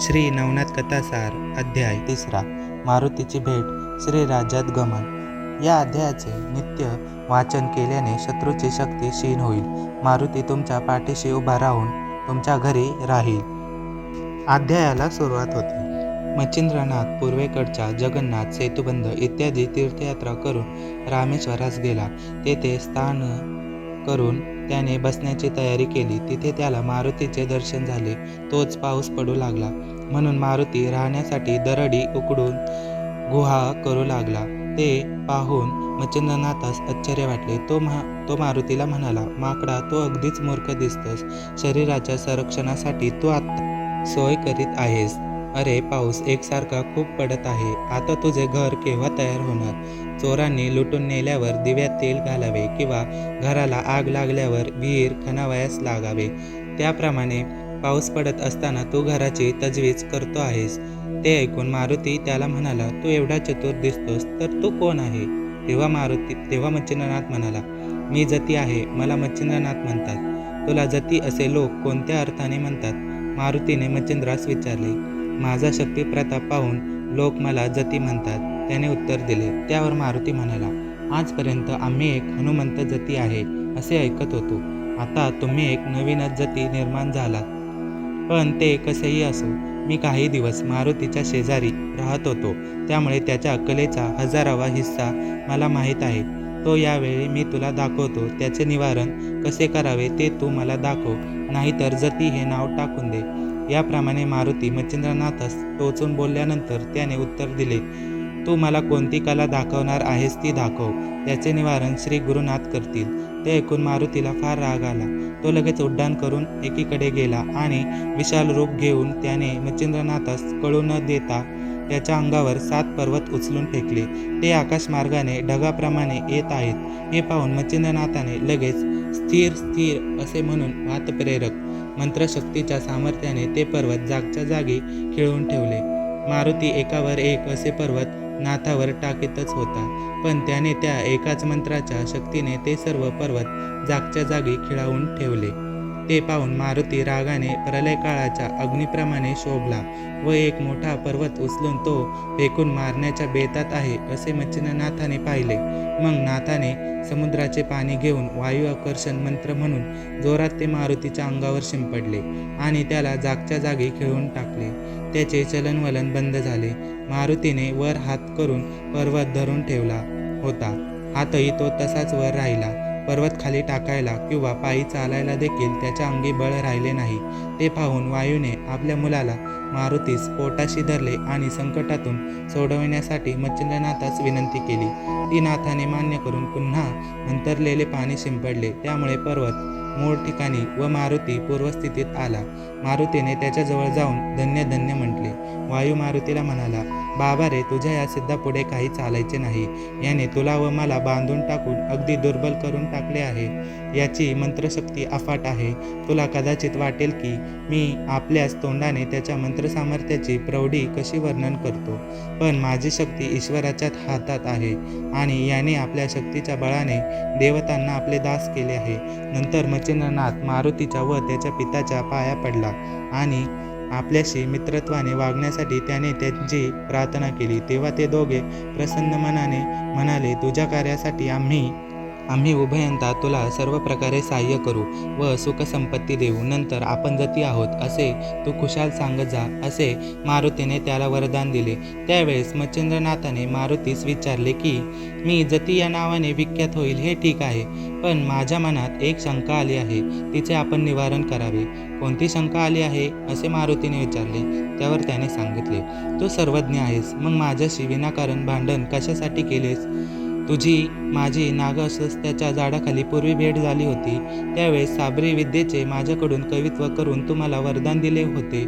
श्री नवनाथ कथासार अध्याय तिसरा मारुतीची भेट श्री राज्यात गमन. या अध्यायाचे नित्य वाचन केल्याने शत्रूची शक्ती क्षीण होईल. मारुती तुमच्या पाठीशी उभा राहून तुमच्या घरी राहील. अध्यायाला सुरुवात होते. मच्छिंद्रनाथ पूर्वेकडच्या जगन्नाथ सेतुबंध इत्यादी तीर्थयात्रा करून रामेश्वरास गेला. तेथे स्थान करून त्याने बसण्याची तयारी केली. तिथे त्याला मारुतीचे दर्शन झाले. तोच पाऊस पडू लागला. म्हणून मारुती राहण्यासाठी दरडी उकडून गुहा करू लागला. ते पाहून मच्छिंद्रनाथास आश्चर्य वाटले. तो महा तो मारुतीला म्हणाला माकडा तो अगदीच मूर्ख दिसतोस. शरीराच्या संरक्षणासाठी तू आत्ता सोय करीत आहेस. अरे पाऊस एकसारखा खूप पडत आहे. आता तुझे घर केव्हा तयार होणार? चोरांनी लुटून नेल्यावर दिव्यात तेल घालावे किंवा घराला आग लागल्यावर विहीर खणावयास लागावे. त्याप्रमाणे पाऊस पडत असताना तू घराची तजवीज करतो आहेस. ते ऐकून मारुती त्याला म्हणाला तू एवढा चतुर दिसतोस तर तू कोण आहे? तेव्हा मारुती तेव्हा मच्छिंद्रनाथ म्हणाला मी जती आहे मला मच्छिंद्रनाथ म्हणतात. तुला जती असे लोक कोणत्या अर्थाने म्हणतात? मारुतीने मच्छिंद्रास विचारले माझा शक्ती प्रताप पाहून लोक मला जती म्हणतात. त्याने उत्तर दिले. त्यावर मारुती म्हणाला आजपर्यंत आम्ही एक हनुमंत जती आहे असे ऐकत होतो. आता तुम्ही एक नवीनच जती निर्माण झालात. पण ते कसेही असो मी काही दिवस मारुतीच्या शेजारी राहत होतो. त्यामुळे त्याच्या अकलेचा हजारावा हिस्सा मला माहीत आहे. तो यावेळी मी तुला दाखवतो. त्याचे निवारण कसे करावे ते तू मला दाखव. नाहीतर जती हे नाव टाकून दे. याप्रमाणे मारुती मच्छिंद्रनाथास टोचून बोलल्यानंतर त्याने उत्तर दिले तू मला कोणती कला दाखवणार आहेस ती दाखव त्याचे निवारण श्री गुरुनाथ करतील. ते ऐकून मारुतीला फार राग आला. तो लगेच उड्डाण करून एकीकडे गेला आणि विशाल रूप घेऊन त्याने मच्छिंद्रनाथास कळू न देता त्याच्या अंगावर सात पर्वत उचलून फेकले. ते आकाशमार्गाने ढगाप्रमाणे येत आहेत. हे पाहून मच्छिंद्रनाथाने लगेच स्थिर स्थिर असे म्हणून वातप्रेरक मंत्रशक्तीच्या सामर्थ्याने ते पर्वत जागच्या जागी खिळवून ठेवले. मारुती एकावर एक असे पर्वत नाथावर टाकीतच होता. पण त्याने त्या एकाच मंत्राच्या शक्तीने ते सर्व पर्वत जागच्या जागी खिळावून ठेवले. ते पाहून मारुती रागाने प्रलय काळाच्या अग्निप्रमाणे शोभला व एक मोठा पर्वत उचलून तो फेकून मारण्याच्या बेतात आहे असे मच्छिननाथाने पाहिले. मग नाथाने समुद्राचे पाणी घेऊन वायू आकर्षण मंत्र म्हणून जोरात ते मारुतीच्या अंगावर शिंपडले आणि त्याला जागच्या जागी खिळून टाकले. त्याचे चलनवलन बंद झाले. मारुतीने वर हात करून पर्वत धरून ठेवला होता. हातही तो तसाच वर राहिला. पर्वत खाली टाकायला किंवा पायी चालायला देखील त्याच्या अंगी बळ राहिले नाही. ते पाहून वायूने आपल्या मुलाला मारुतीस पोटाशी धरले आणि संकटातून सोडविण्यासाठी मच्छिंद्रनाथास विनंती केली. ती नाथाने मान्य करून पुन्हा अंतरलेले पाणी शिंपडले. त्यामुळे पर्वत मूळ ठिकाणी व मारुती पूर्वस्थितीत आला. मारुतीने त्याच्याजवळ जाऊन धन्य धन्य म्हटले. वायू मारुतीला म्हणाला बाबा रे तुझ्या या सिद्धापुढे काही चालायचे नाही. याने तुला व मला बांधून टाकून अगदी दुर्बल करून टाकले आहे. याची मंत्रशक्ती अफाट आहे. तुला कदाचित वाटेल की मी आपल्याच तोंडाने त्याच्या मंत्रसामर्थ्याची प्रौढी कशी वर्णन करतो. पण माझी शक्ती ईश्वराच्याच हातात आहे आणि याने आपल्या शक्तीच्या बळाने देवतांना आपले दास केले आहे. नंतर मच्छिंद्रनाथ मारुतीच्या व त्याच्या पिताच्या पाया पडला आणि आपल्याशी मित्रत्वाने वागण्यासाठी त्याने त्यांची प्रार्थना केली. तेव्हा ते दोघे प्रसन्न मनाने म्हणाले तुझ्या कार्यासाठी आम्ही आम्ही उभयंता तुला सर्व प्रकारे सहाय्य करू व सुखसंपत्ती देऊ. नंतर आपण जती आहोत असे तू खुशाल सांगत जा असे मारुतीने त्याला वरदान दिले. त्यावेळेस मच्छिंद्रनाथाने मारुतीस विचारले की मी जती या नावाने विख्यात होईल हे ठीक आहे. पण माझ्या मनात एक शंका आली आहे तिचे आपण निवारण करावे. कोणती शंका आली आहे? असे मारुतीने विचारले. त्यावर त्याने सांगितले तू सर्वज्ञ आहेस. मग माझ्याशी विनाकारण भांडण कशासाठी केलेस? तुझी माझी नागस्त्याच्या झाडाखाली पूर्वी भेट झाली होती. त्यावेळेस साबरी विद्येचे माझ्याकडून कवित्व करून तू मला वरदान दिले होते.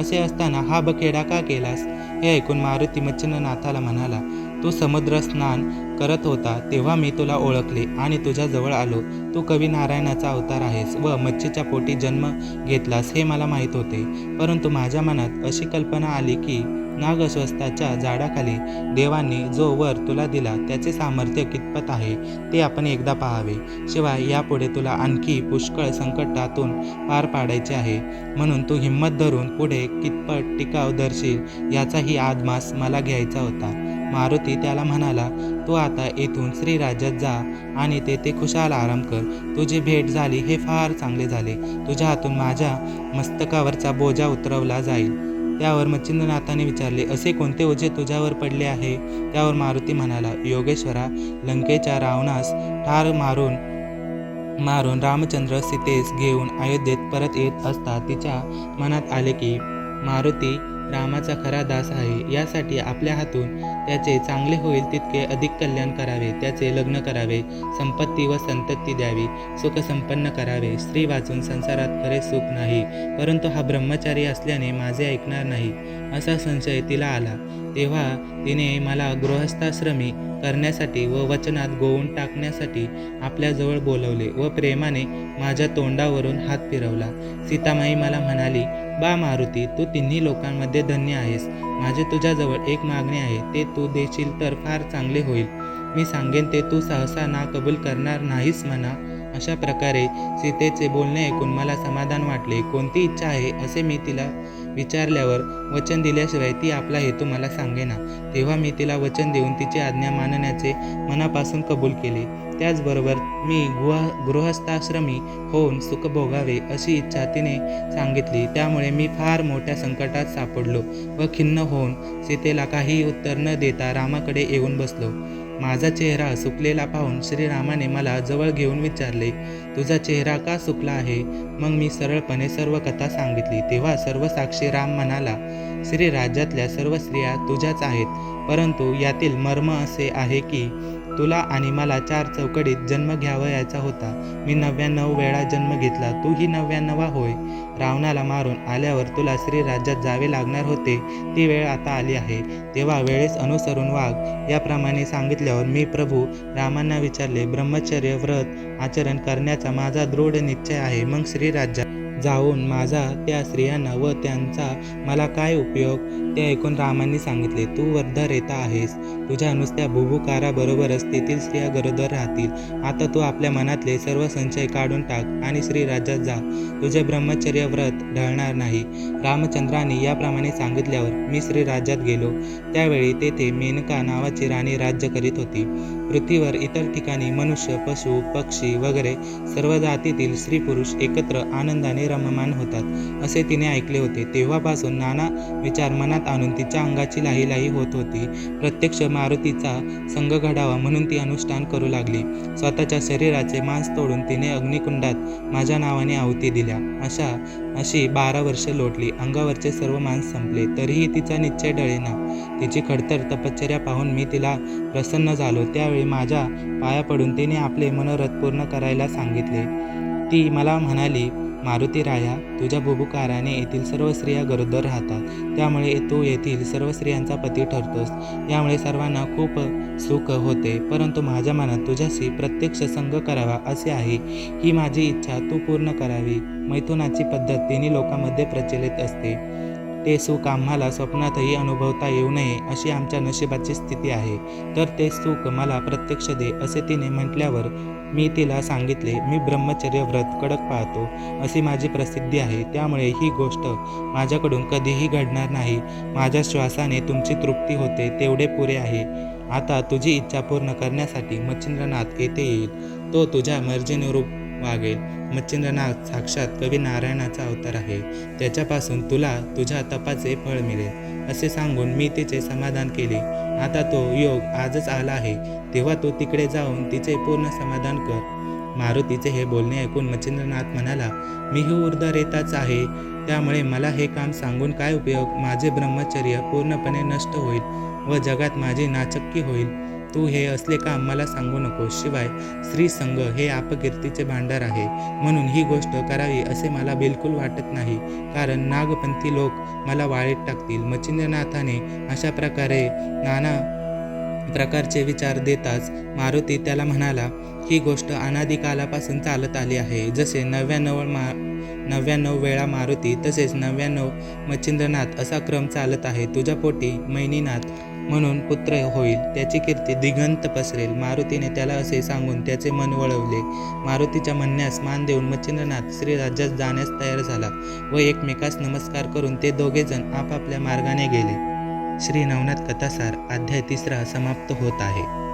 असे असताना हा बखेडा का केलास? हे ऐकून मारुती मच्छिंद्रनाथाला म्हणाला तू समुद्र स्नान करत होता तेव्हा मी तुला ओळखले आणि तुझ्याजवळ आलो. तू कवी नारायणाचा अवतार आहेस व मच्छीच्या पोटी जन्म घेतलास हे मला माहीत होते. परंतु माझ्या मनात अशी कल्पना आली की नागस्वस्ताच्या झाडाखाली देवांनी जो वर तुला दिला त्याचे सामर्थ्य कितपत आहे ते आपण एकदा पाहावे. शिवाय यापुढे तुला आणखी पुष्कळ संकटातून पार पाडायचे आहे. म्हणून तू हिंमत धरून पुढे कितपत टिकाव धरशील याचाही आदमास मला घ्यायचा होता. मारुती त्याला म्हणाला तू आता येथून श्रीराज्यात जा आणि तेथे खुशाल आराम कर. तुझी भेट झाली हे फार चांगले झाले. तुझ्या हातून माझ्या मस्तकावरचा बोजा उतरवला जाईल. त्यावर मच्छिंद्रनाथाने विचारले असे कोणते ओझे तुझ्यावर पडले आहे? त्यावर मारुती म्हणाला योगेश्वरा लंकेच्या रावणास ठार मारून मारून रामचंद्र सीतेस घेऊन अयोध्येत परत येत असता तिच्या मनात आले की मारुती रामाचा खरा दास आहे. यासाठी आपल्या हातून त्याचे चांगले होईल तितके अधिक कल्याण करावे त्याचे लग्न करावे संपत्ती व संतती द्यावी सुख संपन्न करावे. स्त्री वाचून संसारात खरे सुख नाही परंतु हा ब्रह्मचारी असल्याने माझे ऐकणार नाही असा संशय तिला आला. तेव्हा तिने मला गृहस्थाश्रमी करण्यासाठी व वचनात गोवून टाकण्यासाठी आपल्याजवळ बोलवले व प्रेमाने माझ्या तोंडावरून हात फिरवला. सीतामाई मला म्हणाली बा मारुती तू तिन्ही लोकांमध्ये धन्य आहेस. माझे तुझ्याजवळ एक मागणी आहे ते तू देशील तर फार चांगले होईल. मी सांगेन ते तू सहसा ना कबूल करणार नाहीस म्हणा. अशा प्रकारे सीतेचे बोलणे ऐकून मला समाधान वाटले. कोणती इच्छा आहे असे मी तिला विचारल्यावर वचन दिल्याशिवाय ती आपला हेतू मला सांगेना. तेव्हा मी तिला वचन देऊन तिची आज्ञा मानण्याचे मनापासून कबूल केले. त्याचबरोबर मी गुहा गृहस्थाश्रमी होऊन सुख भोगावे अशी इच्छा तिने सांगितली. त्यामुळे मी फार मोठ्या संकटात सापडलो व खिन्न होऊन सीतेला काही उत्तर न देता रामाकडे येऊन बसलो. माझा चेहरा सुकलेला पाहून श्रीरामाने मला जवळ घेऊन विचारले तुझा चेहरा का सुकला आहे? मग मी सरळपणे सर्व कथा सांगितली. तेव्हा सर्व साक्षी राम म्हणाला श्री राज्यातल्या सर्व स्त्रिया तुझ्याच आहेत परंतु यातील मर्म असे आहे की तुला आणि मला चार चौकडीत जन्म घ्यावयाचा होता. मी नव्याण्णव वेळा जन्म घेतला. तूही नव्याण्णवा होय. रावणाला मारून आल्यावर तुला श्री राज्यात जावे लागणार होते. ती वेळ आता आली आहे. तेव्हा वेळेस अनुसरून वाघ. याप्रमाणे सांगितल्यावर मी प्रभू रामांना विचारले ब्रह्मचर्य व्रत आचरण करण्याचा माझा दृढ निश्चय आहे. मग श्रीराज्यात जाऊन माझा त्या स्त्रियांना व त्यांचा मला काय उपयोग? ते ऐकून रामांनी सांगितले तू वर्धर येता आहेस. तुझ्या नुसत्या बुभुकाराबरोबरच तेथील स्त्रिया गरोदर राहतील. आता तू आपल्या मनातले सर्व संशय काढून टाक आणि श्रीराज्यात जा. तुझे ब्रह्मचर्य व्रत ढळणार नाही. रामचंद्राने याप्रमाणे सांगितल्यावर मी श्रीराज्यात गेलो. त्यावेळी तेथे मेनका नावाची राणी राज्य करीत होती. पृथ्वीवर इतर ठिकाणी मनुष्य पशु पक्षी वगैरे सर्व जातीतील स्त्री पुरुष एकत्र आनंदाने रममान होतात. असे तिने ऐकले होते. तेव्हापासून नाना विचार मनात आणून तिच्या अंगाची लाही लाही होत होती. प्रत्यक्ष मारुतीचा संघ घडावा म्हणून ती अनुष्ठान करू लागली. स्वतःच्या शरीराचे मांस तोडून तिने अग्निकुंडात माझ्या नावाने आहुती दिल्या. अशा अशी बारा वर्षे लोटली. अंगावरचे सर्व मांस संपले. तरीही तिचा निश्चय डळेना. तिची खडतर तपश्चर्या पाहून मी तिला प्रसन्न झालो. त्यावेळी माझ्या पाया पडून तिने आपले मनोरथ पूर्ण करायला सांगितले. ती मला म्हणाली मारुती राया तुझ्या बुबुकाराने येथील सर्व स्त्रिया गरोदर राहतात. त्यामुळे तू येथील सर्व स्त्रियांचा पती ठरतोस. यामुळे सर्वांना खूप सुख होते. परंतु माझ्या मनात तुझ्याशी प्रत्यक्ष संग करावा असे आहे. ही माझी इच्छा तू पूर्ण करावी. मैथुनाची पद्धत तिन्ही लोकांमध्ये प्रचलित असते. ते सुख आम्हाला स्वप्नातही अनुभवता येऊ नये अशी आमच्या नशिबाची स्थिती आहे. तर ते सुख मला प्रत्यक्ष दे असे तिने म्हटल्यावर मी तिला सांगितले मी ब्रह्मचर्य व्रत कडक पाळतो अशी माझी प्रसिद्धी आहे. त्यामुळे ही गोष्ट माझ्याकडून कधीही घडणार नाही. माझ्या श्वासाने तुमची तृप्ती होते तेवढे पुरे आहे. आता तुझी इच्छा पूर्ण करण्यासाठी मच्छिंद्रनाथ येथे येईल. तो तुझ्या मर्जीनुरूप वागेल. मच्छिंद्रनाथ साक्षात कवी नारायणाचा अवतार आहे. त्याच्यापासून तुला तुझ्या तपाचे फळ मिळेल. असे सांगून मी तिचे समाधान केले. आता तो योग आजच आला आहे. तेव्हा तू तिकडे जाऊन तिचे पूर्ण समाधान कर. मारुतीचे हे बोलणे ऐकून मच्छिंद्रनाथ म्हणाला मीही ही येताच आहे. त्यामुळे मला हे काम सांगून काय उपयोग? माझे ब्रह्मचर्य पूर्णपणे नष्ट होईल व जगात माझी नाचक्की होईल. तू हे असले काम मला सांगू नको शिवाय स्त्री संघ हे आपकीर्तीचे भांडार आहे. म्हणून ही गोष्ट करावी असे मला बिलकुल वाटत नाही. कारण नागपंथी लोक मला वाळीत टाकतील. मच्छिंद्रनाथाने अशा प्रकारे नाना प्रकारचे विचार देताच मारुती त्याला म्हणाला ही गोष्ट अनादिकालापासून चालत आली आहे. जसे नव्याण्णव मा नव्याण्णव वेळा मारुती तसेच नव्याण्णव मच्छिंद्रनाथ असा क्रम चालत आहे. तुझ्या पोटी मैनीनाथ म्हणून पुत्र होईल. त्याची कीर्ती दिगंत पसरेल. मारुतीने त्याला असे सांगून त्याचे मन वळवले. मारुतीच्या म्हणण्यास मान देऊन मच्छिंद्रनाथ श्रीराज्यात जाण्यास तयार झाला व एकमेकास नमस्कार करून ते दोघेजण आपापल्या मार्गाने गेले. श्री नवनाथ कथासार अध्याय तिसरा समाप्त होत आहे.